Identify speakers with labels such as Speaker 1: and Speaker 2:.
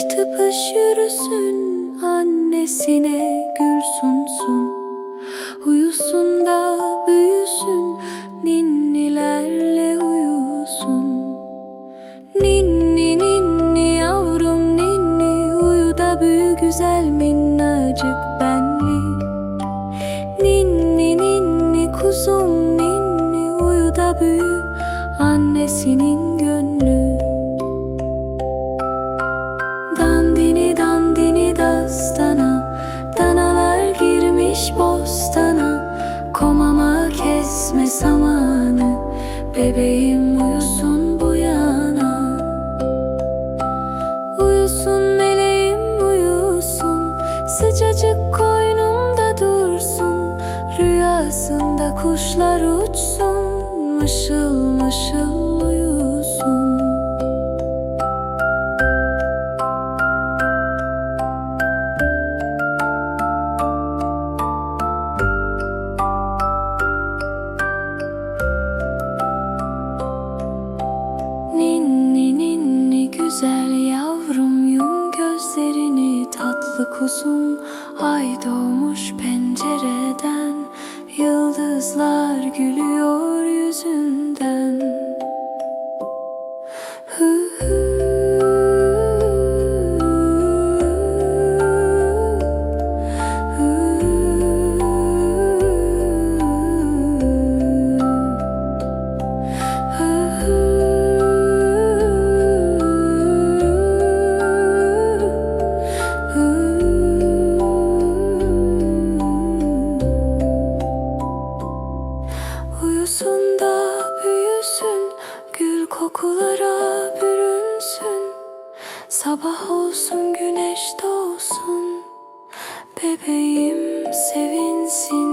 Speaker 1: Tıpış tıpış yürüsün annesine gül sunsun. Uyusun da büyüsün ninnilerle uyusun. Ninni ninni yavrum ninni uyu da büyü güzel minnacık benli. Ninni ninni kuzum ninni uyu da büyü annesinin kesme samanı Bebeğim uyusun bu yana. Uyusun meleğim uyusun. Sıcacık koynumda dursun. Rüyasında kuşlar uçsun. Mışıl mışıl uyusun tatlı kuzum Ay doğmuş pencereden Yıldızlar gülüyor yüzünden kokulara bürünsün. Sabah olsun güneş doğsun, bebeğim sevinsin.